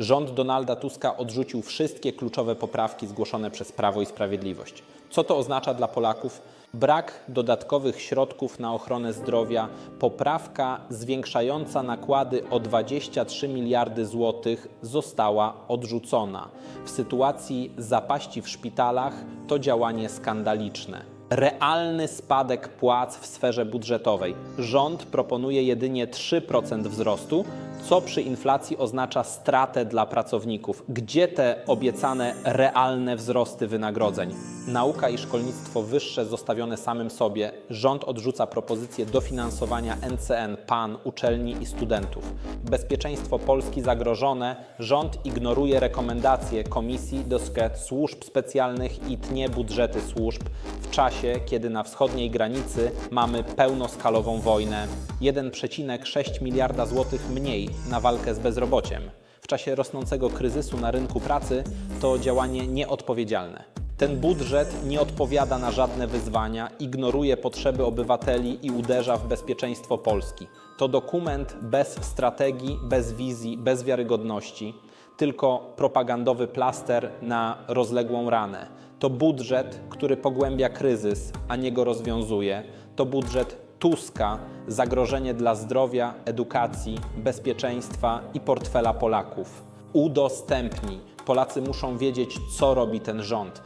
Rząd Donalda Tuska odrzucił wszystkie kluczowe poprawki zgłoszone przez Prawo i Sprawiedliwość. Co to oznacza dla Polaków? Brak dodatkowych środków na ochronę zdrowia, poprawka zwiększająca nakłady o 23 miliardy złotych została odrzucona. W sytuacji zapaści w szpitalach to działanie skandaliczne realny spadek płac w sferze budżetowej. Rząd proponuje jedynie 3% wzrostu, co przy inflacji oznacza stratę dla pracowników. Gdzie te obiecane realne wzrosty wynagrodzeń? Nauka i szkolnictwo wyższe zostawione samym sobie. Rząd odrzuca propozycję dofinansowania NCN, PAN, uczelni i studentów. Bezpieczeństwo Polski zagrożone. Rząd ignoruje rekomendacje Komisji do Służb Specjalnych i tnie budżety służb w czasie, kiedy na wschodniej granicy mamy pełnoskalową wojnę. 1,6 miliarda złotych mniej na walkę z bezrobociem. W czasie rosnącego kryzysu na rynku pracy to działanie nieodpowiedzialne. Ten budżet nie odpowiada na żadne wyzwania, ignoruje potrzeby obywateli i uderza w bezpieczeństwo Polski. To dokument bez strategii, bez wizji, bez wiarygodności, tylko propagandowy plaster na rozległą ranę. To budżet, który pogłębia kryzys, a nie go rozwiązuje. To budżet Tuska, zagrożenie dla zdrowia, edukacji, bezpieczeństwa i portfela Polaków. Udostępnij. Polacy muszą wiedzieć, co robi ten rząd.